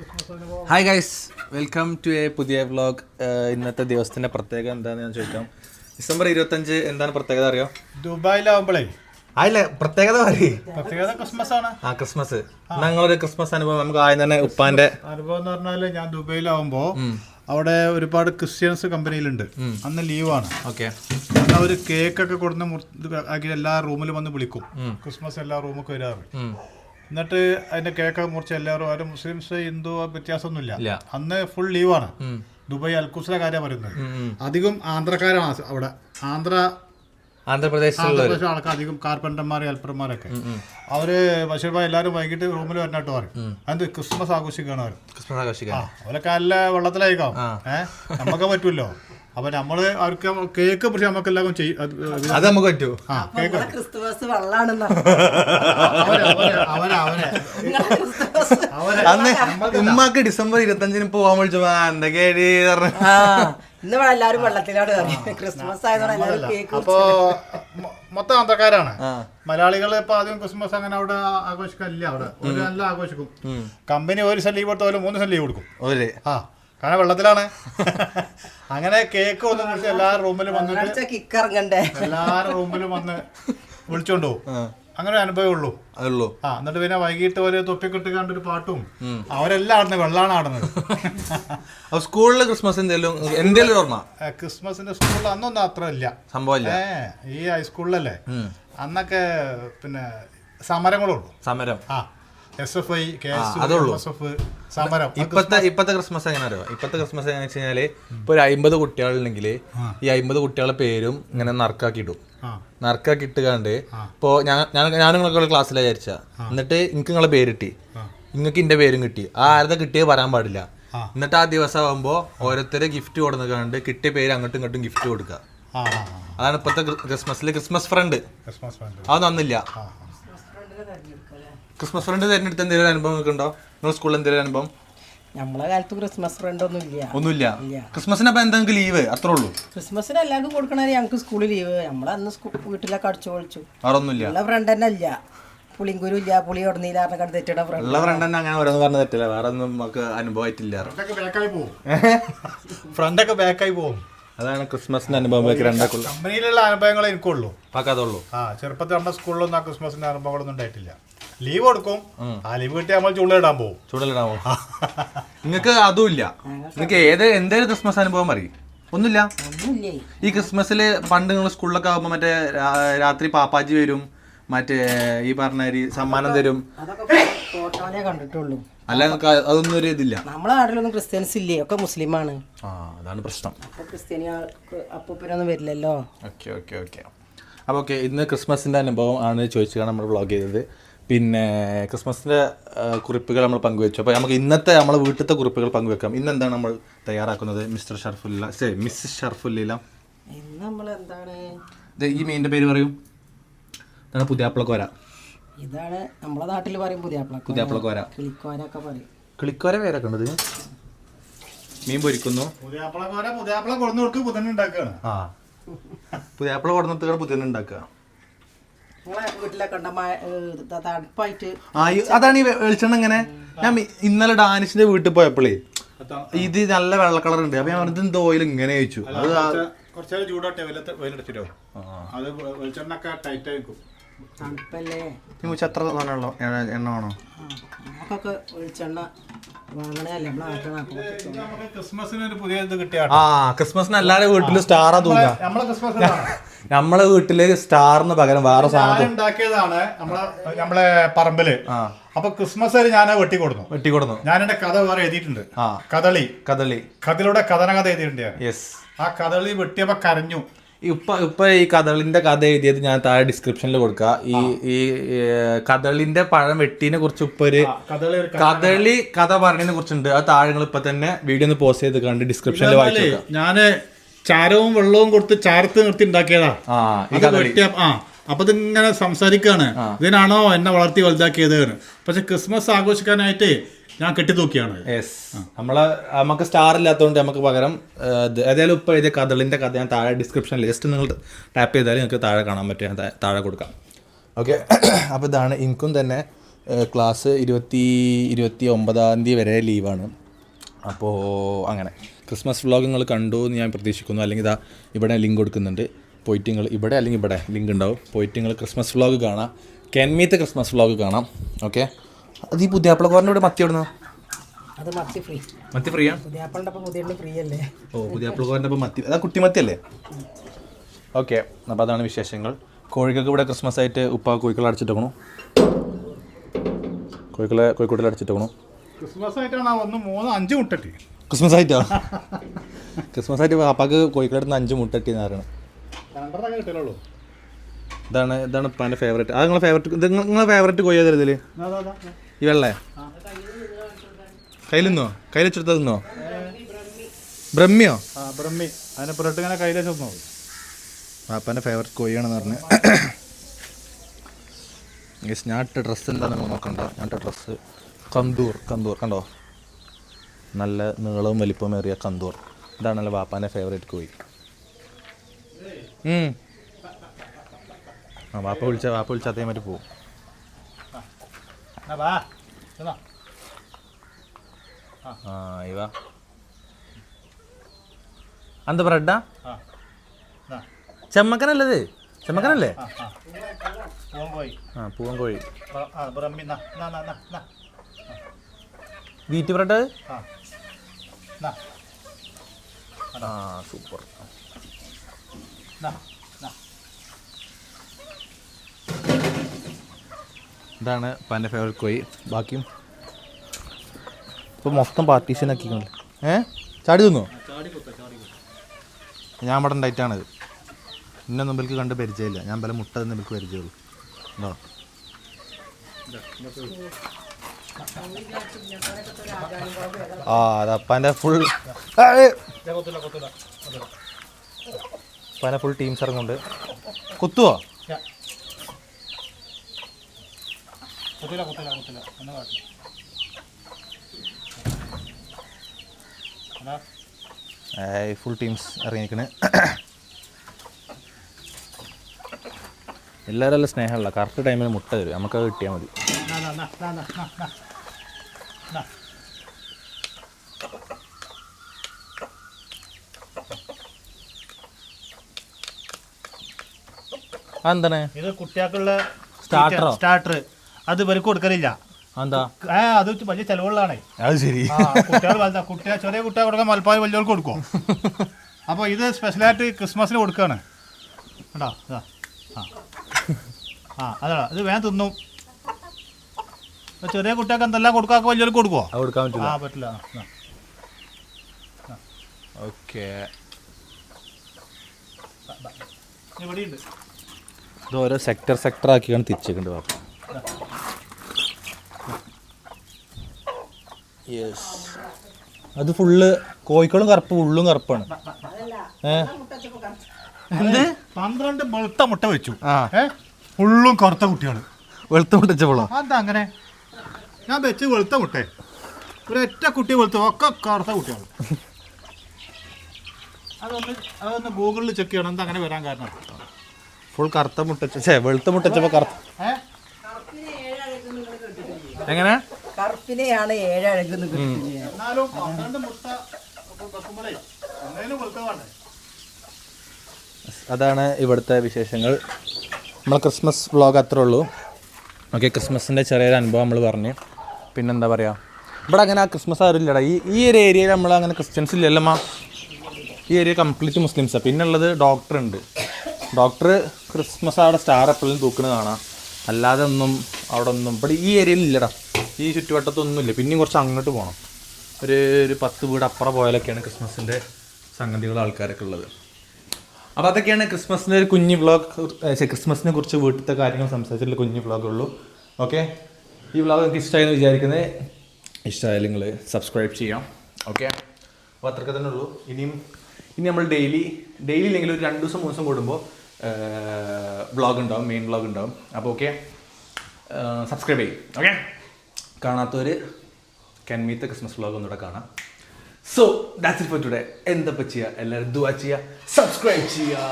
Hi guys welcome to a പുതിയ vlog ഇന്നത്തെ ദിവസത്തിന്റെ പ്രത്യേകത എന്താണെന്ന് ഞാൻ ചോദിക്കാം. ഡിസംബർ ഇരുപത്തഞ്ച് എന്താണ് പ്രത്യേകത അറിയോ? ദുബായിലാവുമ്പോഴേ ആയില്ലേ പ്രത്യേകത പറയേ. പ്രത്യേകത ക്രിസ്മസ് ആണ്. ആ ക്രിസ്മസ്. ഞങ്ങളൊരു ക്രിസ്മസ് അനുഭവം. നമുക്ക് ആദ്യം തന്നെ ഉപ്പാന്റെ അനുഭവം എന്ന് പറഞ്ഞാൽ ഞാൻ ദുബൈയിലാവുമ്പോ അവിടെ ഒരുപാട് ക്രിസ്ത്യൻസ് കമ്പനിയിലുണ്ട്. അന്ന് ലീവാണ്. ഓക്കെ. അന്ന് അവർ കേക്ക് ഒക്കെ കൊടുന്ന് ആക്കി എല്ലാ റൂമിലും വന്ന് വിളിക്കും. ക്രിസ്മസ് എല്ലാ റൂമൊക്കെ വരാറ്. എന്നിട്ട് അതിന്റെ കേക്ക് മുറിച്ച് എല്ലാവരും ആരും മുസ്ലിംസ് ഹിന്ദു വ്യത്യാസമൊന്നുമില്ല. അന്ന് ഫുൾ ലീവാണ് ദുബായ് അൽക്കുസിലെ കാര്യം പറയുന്നത്. അധികം ആന്ധ്രക്കാരാണ് അവിടെ. ആന്ധ്ര ആന്ധ്രാപ്രദേശ് ആൾക്കാർ അധികം കാർപ്പന്റർമാർ ഹെൽപ്പർമാരൊക്കെ. അവർ ബഷീർഭായ് എല്ലാവരും വൈകിട്ട് റൂമിൽ വരണിട്ട് പറയും. അത് ക്രിസ്മസ് ആഘോഷിക്കുകയാണ് അവർ ക്രിസ്മസ് ആഘോഷിക്കാൻ അവരൊക്കെ നല്ല വെള്ളത്തിലായിക്കാം ഏഹ് നമുക്ക് പറ്റുമല്ലോ അപ്പൊ നമ്മൾ അവർക്ക് കേക്ക് പക്ഷെ നമുക്ക് എല്ലാവർക്കും ചെയ്യും അത് നമുക്ക് പറ്റൂ. ആ കേക്ക് നിങ്ങളെ ക്രിസ്തുമസ്. വെള്ളാണെന്നാ അന്ന് ഉമ്മാക്ക് ഡിസംബർ ഇരുപത്തഞ്ചിന് പോവാൻ വിളിച്ചു എന്തൊക്കെയാണ് ഇന്ന് ഇവിടെ എല്ലാരും വെള്ളത്തിലോട് ക്രിസ്മസ് ആയതുകൊണ്ട് കേക്ക് അപ്പോ മൊത്തം അന്തക്കാരാണ് മലയാളികൾ ഇപ്പൊ ആദ്യം ക്രിസ്മസ് അങ്ങനെ അവിടെ ആഘോഷിക്കാനില്ല അവിടെ. ഒരു നല്ല ആഘോഷിക്കും. കമ്പനി ഒരു ലീവ് കൊടുത്താലും മൂന്ന് ലീവ് കൊടുക്കും. ആ കാരണം വെള്ളത്തിലാണ്. അങ്ങനെ കേക്ക് ഒന്ന് വിളിച്ച് എല്ലാ റൂമിലും വന്നിട്ട് കിക്കറങ്ങണ്ടേ? എല്ലാരും റൂമിലും വന്ന് വിളിച്ചോണ്ട് പോകും അങ്ങനെ ഒരു അനുഭവമേ ഉള്ളൂ. അതുള്ളൂ. ആ എന്നിട്ട് പിന്നെ വൈകിട്ട് ഒരു തൊപ്പിക്കെട്ട് കണ്ടൊരു ഒരു പാട്ടും അവരെല്ലാം ആടുന്നത് വെള്ളമാണ് ആടുന്നത്. അപ്പൊ സ്കൂളിൽ ക്രിസ്മസ് എന്തെങ്കിലും എന്തെങ്കിലും ഓർമ്മ? ക്രിസ്മസിന്റെ സ്കൂളിൽ അന്നൊന്നും അത്ര ഇല്ല സംഭവമില്ല. ഏ ഈ ഹൈസ്കൂളിലല്ലേ? അന്നൊക്കെ പിന്നെ സമരങ്ങളുള്ളൂ. സമരം. ആ. അതുള്ളൂ. ഇപ്പത്തെ ഇപ്പത്തെ ക്രിസ്മസ് എങ്ങനെ അറിയോ? ഇപ്പത്തെ ക്രിസ്മസ് എങ്ങനെ വെച്ച് കഴിഞ്ഞാൽ ഇപ്പൊ ഒരു അമ്പത് കുട്ടികളുണ്ടെങ്കിൽ ഈ അമ്പത് കുട്ടികളുടെ പേരും ഇങ്ങനെ നറുക്കാക്കി ഇടും. നറുക്കാക്കി ഇട്ടുകാണ്ട് ഇപ്പോ ഞാൻ ഞാൻ നിങ്ങളൊക്കെ ക്ലാസ്സിലാണ് വിചാരിച്ച. എന്നിട്ട് എനിക്ക് നിങ്ങളെ പേര് കിട്ടി. നിങ്ങൾക്ക് എന്റെ പേരും കിട്ടി. ആ ആരതെ കിട്ടിയേ പറയാൻ പാടില്ല. എന്നിട്ട് ആ ദിവസം ആകുമ്പോ ഓരോരുത്തര് ഗിഫ്റ്റ് കൊടുക്കാണ്ട് കണ്ട് കിട്ടിയ പേര് അങ്ങോട്ടും ഇങ്ങോട്ടും ഗിഫ്റ്റ് കൊടുക്കുക. അതാണ് ഇപ്പത്തെ ക്രിസ്മസിൽ ക്രിസ്മസ് ഫ്രണ്ട് അത് നന്നില്ല ക്രിസ്മസ് ഫ്രണ്ട് തിരഞ്ഞെടുത്ത എന്തെങ്കിലും അനുഭവം ഉണ്ടോ നിങ്ങൾ സ്കൂളിൽ എന്തെങ്കിലും അനുഭവം? നമ്മളെ കാലത്ത് ക്രിസ്മസ് ഫ്രണ്ട് ഒന്നും ഇല്ല. ഒന്നുമില്ല. ഇല്ല. ക്രിസ്മസിന് അപ്പൊ എന്തെങ്കിലും ലീവ് അത്രേ ഉള്ളൂ? ക്രിസ്മസിന് എല്ലാവർക്കും കൊടുക്കണ ഞങ്ങൾക്ക് സ്കൂളിൽ ലീവ്. നമ്മളെ അന്ന് വീട്ടിലൊക്കെ അടിച്ചു പൊളിച്ചു. ഉള്ള ഫ്രണ്ട് തന്നെ ഇല്ല. പുളിങ്കുരു ഇല്ല പുളി ഉടനീല കണ്ട് തെറ്റിട ഫ്രണ്ട് ഉള്ള ഫ്രണ്ട് തന്നെ അങ്ങനെ ഓരോന്ന് പറഞ്ഞ തെറ്റില്ല. വേറെ ഒന്നും നമുക്ക് അനുഭവമായിട്ടില്ല. ഫ്രണ്ടൊക്കെ ബാക്കായി പോകും ഫ്രണ്ടൊക്കെ ബാക്കായി പോകും അതാണ് ക്രിസ്മസിന്റെ അനുഭവം രണ്ടാക്കുള്ളൂ കമ്പനിയിലുള്ള അനുഭവങ്ങൾ എനിക്കുള്ളൂ പാക്കാതുള്ളൂ. ആ ചെറുപ്പത്തിൽ നമ്മുടെ സ്കൂളിലൊന്നും ആ ക്രിസ്മസിന്റെ അനുഭവങ്ങളൊന്നും ഉണ്ടായിട്ടില്ല. ലീവ് കൊടുക്കും. ആ ലീവ് കിട്ടി നമ്മൾ ചുള്ളിടാൻ പോകും ചൂടലിടാമോ നിങ്ങൾക്ക് അതുമില്ല. നിങ്ങൾക്ക് ഏത് എന്തേലും ക്രിസ്മസ് അനുഭവം അറിയും? ഒന്നുമില്ല. ഒന്നുമില്ലേ? ഈ ക്രിസ്മസിൽ പണ്ട് നിങ്ങൾ സ്കൂളിലൊക്കെ ആകുമ്പോൾ മറ്റേ രാത്രി പാപ്പാജി വരും മറ്റേ ഈ പറഞ്ഞ സമ്മാനം തരും. ഫോട്ടോനെ കണ്ടിട്ടുള്ളൂ. അല്ല അതൊന്നും ഒരു ഇതില്ല. നമ്മളെ നാട്ടിലൊന്നും ക്രിസ്ത്യൻസ് ഇല്ലേ? ഒക്കെ മുസ്ലിമാണ്. അതാണ് പ്രശ്നം. അപ്പൊ ക്രിസ്ത്യാനികൾക്ക് അപ്പൂപ്പനൊന്നും വരില്ലല്ലോ? Okay okay okay. അപ്പോൾ ഓക്കെ ഇന്ന് ക്രിസ്മസിന്റെ അനുഭവം ആണ് ചോദിച്ചാണ് നമ്മൾ വ്ളോഗ് ചെയ്തത്. പിന്നെ ക്രിസ്മസിന്റെ കുറിപ്പുകൾ നമ്മൾ പങ്കുവെച്ചു. അപ്പോൾ നമുക്ക് ഇന്നത്തെ നമ്മളെ വീട്ടിലത്തെ കുറിപ്പുകൾ പങ്കുവെക്കാം. ഇന്ന് എന്താണ് നമ്മൾ തയ്യാറാക്കുന്നത് mister Sharfulla say miss Sharfulla ഇന്ന് നമ്മൾ എന്താണ് ഈ മീനിന്റെ പേര് പറയും. പുതിയാപ്പിളക്കോര ഇതാണ് നമ്മളെ നാട്ടിൽ പറയും പുതിയാപ്പിള പുതിയാപ്പിളക്കോര കിളിക്കോനൊക്കെ പറയും. കിളിക്കോര പേരൊക്കെ ഉണ്ട് മീൻ പൊരിക്കുന്നു. പുതിയാപ്പിള കൊടുന്നു കൊടുത്ത് പുതന്നെ ഉണ്ടാക്കുകയാണ്. ആ. പുതിയാപ്പിള കൊടുന്നിട്ട് പുതിയ ഉണ്ടാക്കുക. ഇത് അതാണ് ഈ വെളിച്ചെണ്ണ ഇങ്ങനെ. ഞാൻ ഇന്നലെ ഡാനിഷിന്റെ വീട്ടിൽ പോയപ്പോഴേ ഇത് നല്ല വെള്ള കളർ ഉണ്ട്. അപ്പൊ ഞാൻ പറഞ്ഞത് എന്തോ ഓയിൽ ഇങ്ങനെ ചോദിച്ചു അത് കുറച്ചേരം ചൂടോട്ടെ വെയിലത്ത് വെയിലെടുത്തിട്ടോ അത് വെളിച്ചെണ്ണൊക്കെ ടൈറ്റ് ആയിരിക്കും. തണുപ്പല്ലേ? ഈ എത്ര തോന്നുള്ളൂ എണ്ണ വേണോ? നമുക്കൊക്കെ വെളിച്ചെണ്ണ ആ ക്രിസ്മസിന് എല്ലാവരുടെ വീട്ടിൽ സ്റ്റാറാ തോന്നുക നമ്മളെ വീട്ടിൽ സ്റ്റാറിന് പകരം വേറെ സാധനം ഉണ്ടാക്കിയതാണ് നമ്മളെ നമ്മളെ പറമ്പിൽ. അപ്പൊ ക്രിസ്മസ് വരെ ഞാൻ വെട്ടി കൊടുന്നു വെട്ടിക്കൊടുന്നു ഞാൻ എന്റെ കഥ വേറെ എഴുതിയിട്ടുണ്ട്. കഥളി കഥളി കദളി. കഥയിലൂടെ കഥന കഥ എഴുതിയിട്ടുണ്ട് യെസ് ആ കഥളി വെട്ടിയപ്പോ കരഞ്ഞു. ഇപ്പൊ ഇപ്പൊ ഈ കഥളിന്റെ കഥ എഴുതിയത് ഞാൻ താഴെ ഡിസ്ക്രിപ്ഷനിൽ കൊടുക്കുക ഈ ഈ കഥകളിന്റെ കഥളിന്റെ പഴം വെട്ടീനെ കുറിച്ച് ഇപ്പൊ ഒരു കഥളി കഥ പറഞ്ഞതിനെ കുറിച്ചുണ്ട്. അത് താഴെ നിങ്ങൾ ഇപ്പൊ തന്നെ വീഡിയോ ഒന്ന് പോസ്റ്റ് ചെയ്ത് കണ്ട് ഡിസ്ക്രിപ്ഷനിൽ വായിച്ചു ഞാൻ ചാരവും വെള്ളവും കൊടുത്ത് ചാരത്ത് നിർത്തി ഉണ്ടാക്കിയതാ. അത് വെട്ടിയ ആ അപ്പൊ ഇതിങ്ങനെ സംസാരിക്കാണ്. ഇതിനാണോ എന്നെ വളർത്തി വലുതാക്കിയത്. പക്ഷെ ക്രിസ്മസ് ആഘോഷിക്കാനായിട്ട് ഞാൻ കെട്ടിത്തൂക്കിയാണ്. യെസ് നമ്മളെ നമുക്ക് സ്റ്റാർ ഇല്ലാത്തതുകൊണ്ട് നമുക്ക് പകരം ഏതായാലും ഇപ്പൊ എഴുതിയ കഥളിന്റെ കഥ ഞാൻ താഴെ ഡിസ്ക്രിപ്ഷൻ ലിസ്റ്റ് നിങ്ങൾ ടാപ്പ് ചെയ്താൽ നിങ്ങൾക്ക് താഴെ കാണാൻ പറ്റും. താഴെ കൊടുക്കാം. ഓക്കെ അപ്പോൾ ഇതാണ് എനിക്കും തന്നെ ക്ലാസ് ഇരുപത്തി ഇരുപത്തി ഒമ്പതാം തീയതി വരെ ലീവാണ് അപ്പോൾ അങ്ങനെ. ക്രിസ്മസ് വ്ളോഗ് നിങ്ങൾ കണ്ടു എന്ന് ഞാൻ പ്രതീക്ഷിക്കുന്നു. അല്ലെങ്കിൽ ഇതാ ഇവിടെ ലിങ്ക് കൊടുക്കുന്നുണ്ട്. പോയിട്ട് നിങ്ങൾ ഇവിടെ അല്ലെങ്കിൽ ഇവിടെ ലിങ്ക് ഉണ്ടാവും. പോയിട്ട് നിങ്ങൾ ക്രിസ്മസ് വ്ളോഗ് കാണാം. കെൻമീത്തെ ക്രിസ്മസ് വ്ളോഗ് കാണാം. ഓക്കെ അത് ഈ പുതിയാപ്പിളക്കോറിന്റെ ഇവിടെ മത്തി എവിടുന്ന? അത് മത്തി ഫ്രീ മത്തി ഫ്രീ ആണ് പുതിയാപ്പളുടെ ഒപ്പം പുതിയ ഫ്രീ അല്ലേ? ഓ അപ്പോൾ മത്തി. അതാ കുട്ടിമത്തി അല്ലേ? ഓക്കെ അപ്പോൾ അതാണ് വിശേഷങ്ങൾ. കോഴികൾക്ക് ഇവിടെ ക്രിസ്മസ് ആയിട്ട് ഉപ്പ കോഴിക്കളെ അടച്ചിട്ടേക്കണു കോഴിക്കളെ കോഴിക്കോട്ടിൽ അടച്ചിട്ടേക്കണു ക്രിസ്മസ് ആയിട്ടാണ് ഒന്ന് മൂന്ന് അഞ്ച് മുട്ടട്ടി. ക്രിസ്മസ് ആയിട്ടോ ക്രിസ്മസ് ആയിട്ട് പാപ്പാക്ക് കോഴിക്കോട് നിന്ന് അഞ്ച് മുട്ടട്ടി എന്ന് പറയണം. ഇതാണ് ഇതാണ് ഉപ്പാന്റെ ഫേവറേറ്റ് അത് നിങ്ങളെ ഫേവറേറ്റ് ഇത് നിങ്ങളെ ഫേവറേറ്റ് കോഴി ഏതാ ഇതിൽ ഈ വെള്ളേ? കയ്യിൽ നിന്നോ? കയ്യിൽ വെച്ചെടുത്താൽ നിന്നോ ബ്രഹ്മിയോ? ബ്രഹ്മി. അതിനെ പുറത്ത് ഇങ്ങനെ കയ്യിൽ വെച്ചു പാപ്പാന്റെ ഫേവറേറ്റ് കോഴിയാണെന്ന് പറഞ്ഞ്. ഞാൻ ഇട്ട ഡ്രസ്സ് എന്താണെന്ന് നോക്കണ്ട. ഞാൻ ഇട്ട ഡ്രസ്സ് കന്തൂർ കന്തൂർ. കണ്ടോ? നല്ല നീളവും വലിപ്പമേറിയ കന്തൂർ. ഇതാണല്ലോ വാപ്പാന്റെ ഫേവറേറ്റ് കോഴി. ആ വാപ്പ വിളിച്ച വാപ്പ വിളിച്ച അതേ മാറ്റി പോവും. ആ. ഇവ അന്ത ബ്രെഡാ ചെമ്മക്കനല്ലത്? ചെമ്മക്കനല്ലേ? ആ പൂവൻ കോഴി. വീറ്റ് ബ്രെഡ് ആ. ആ സൂപ്പർ. ഇതാണ് പന്റെ ഫേവറേറ്റ് കോഴി. ബാക്കിയും? ഇപ്പോൾ മൊത്തം പാർട്ടീഷൻ ആക്കിക്കണല്ലോ? ഏ? ചാടി തിന്നോ? ഞാൻ ഇവിടെ ഉണ്ടായിട്ടാണത്. ഇന്നെ മുമ്പിലേക്ക് കണ്ട് പരിചയമില്ല. ഞാൻ പല മുട്ട തന്നെ എനിക്ക് പരിചയമുള്ളൂ. ഉണ്ടോ ആ അത് അപ്പാന്റെ ഫുൾ അപ്പാന്റെ ഫുൾ ടീംസ് ഇറങ്ങുന്നുണ്ട്. കുത്തുവോ? ഫുൾ ടീംസ് ഇറങ്ങിയിരിക്കണ്. എല്ലാവരും നല്ല സ്നേഹമുള്ള കറക്റ്റ് ടൈമിൽ മുട്ട തരും. നമുക്കത് കിട്ടിയാൽ മതി. എന്താണ് ഇത് കുട്ടികൾക്കുള്ള സ്റ്റാർട്ടർ സ്റ്റാർട്ടർ അത് ഇവർക്ക് കൊടുക്കലില്ല. എന്താ അത് വലിയ ചെലവുകളാണ് അത് ശരി. കുട്ടികൾ വലുതാ കുട്ടികൾ ചെറിയ കുട്ടികൾ കൊടുക്കാൻ മലപ്പായി വലിയവർക്ക് കൊടുക്കും അപ്പോൾ ഇത് സ്പെഷ്യലായിട്ട് ക്രിസ്മസിന് കൊടുക്കുകയാണ് കേട്ടോ ഇതാ. ആ. ആ അതാ. ഇത് വേഗം തിന്നും. ചെറിയ കുട്ടികൾക്ക് എന്തെല്ലാം കൊടുക്കാൻ വലിയൊരു കൊടുക്കുവോ? അത് കൊടുക്കാൻ പറ്റില്ല. ആ പറ്റില്ല. ഓക്കെ. ഇവിടെയുണ്ട്. ഇത് ഓരോ സെക്ടർ സെക്ടർ ആക്കിയാണ് തിരിച്ചേക്കുന്നത് പാപ്പ യെസ് അത് ഫുള്ള് കോഴിക്കളും കറുപ്പ് ഉള്ളും കറുപ്പാണ്. എന്ത്? പന്ത്രണ്ട് വെളുത്ത മുട്ട വെച്ചു. ഏ? ഫുള്ളും കറുത്ത കുട്ടികൾ വെളുത്ത മുട്ടച്ചപ്പോളോ അതെന്താ അങ്ങനെ? ഞാൻ വെച്ച് വെളുത്ത മുട്ടേ. ഒരൊറ്റ കുട്ടി വെളുത്ത ഒക്കെ കറുത്ത കുട്ടിയാണ്. അതൊന്ന് അതൊന്ന് ഗൂഗിളിൽ ചെക്ക് ചെയ്യണം എന്താ അങ്ങനെ വരാൻ കാരണം. ഫുൾ കറുത്ത മുട്ടച്ച ഛേ വെളുത്ത മുട്ടച്ചപ്പോൾ കറുത്ത ഏ? എങ്ങനെ? കറുപ്പിനെയാണ് ഏഴഴകുന്ന് എന്നാലും പന്ത്രണ്ട് മുട്ട വെക്കുമ്പോഴേ അതാണ് ഇവിടുത്തെ വിശേഷങ്ങൾ. നമ്മൾ ക്രിസ്മസ് വ്ളോഗ് അത്രേ ഉള്ളൂ. ഓക്കെ ക്രിസ്മസിന്റെ ചെറിയൊരു അനുഭവം നമ്മൾ പറഞ്ഞു. പിന്നെന്താ പറയുക ഇവിടെ അങ്ങനെ ക്രിസ്മസ് ഇല്ലടാ ഈ ഈ ഒരു ഏരിയയിൽ നമ്മൾ അങ്ങനെ ക്രിസ്ത്യൻസ് ഇല്ലല്ലമ്മ. ഈ ഏരിയ കംപ്ലീറ്റ് മുസ്ലിംസാണ് പിന്നെ ഉള്ളത് ഡോക്ടർ ഉണ്ട്. ഡോക്ടർ ക്രിസ്മസ് അവിടെ സ്റ്റാർ എപ്പോഴും തൂക്കുന്നത് കാണാം. അല്ലാതെ ഒന്നും അവിടെ ഒന്നും ഇവിടെ ഈ ഏരിയയിൽ ഇല്ലടാ. ഈ ചുറ്റുവട്ടത്തൊന്നും ഇല്ല. പിന്നെയും കുറച്ച് അങ്ങോട്ട് പോകണം ഒരു ഒരു പത്ത് വീട് അപ്പുറം പോയാലൊക്കെയാണ് ക്രിസ്മസിന്റെ സംഗതികൾ ആൾക്കാരൊക്കെ ഉള്ളത്. അപ്പോൾ അതൊക്കെയാണ് ക്രിസ്മസിന്റെ ഒരു കുഞ്ഞു വ്ളോഗ് ക്രിസ്മസിനെ കുറിച്ച് വീട്ടിലത്തെ കാര്യങ്ങൾ സംസാരിച്ചിട്ടുള്ള കുഞ്ഞു വ്ളോഗുള്ളൂ ഓക്കെ ഈ വ്ളോഗ് നിങ്ങൾക്ക് ഇഷ്ടമായെന്ന് വിചാരിക്കുന്നത് ഇഷ്ടമായാലും നിങ്ങൾ സബ്സ്ക്രൈബ് ചെയ്യാം. ഓക്കെ അപ്പോൾ അത്രയ്ക്ക് തന്നെ ഉള്ളൂ. ഇനിയും ഇനി നമ്മൾ ഡെയിലി ഡെയിലി ഇല്ലെങ്കിൽ ഒരു രണ്ട് ദിവസം മൂന്ന് ദിവസം കൂടുമ്പോൾ വ്ളോഗ് ഉണ്ടാവും മെയിൻ വ്ളോഗ് ഉണ്ടാവും. അപ്പോൾ ഓക്കെ സബ്സ്ക്രൈബ് ചെയ്യും. ഓക്കെ കാണാത്തവർ ക്യാൻ മീറ്റ് ക്രിസ്മസ് വ്ളോഗ് ഒന്നുകൂടെ കാണാം. So that's it for today എന്താ ചെയ്യുക എല്ലാവരും ദുവാ ചെയ്യുക സബ്സ്ക്രൈബ് ചെയ്യുക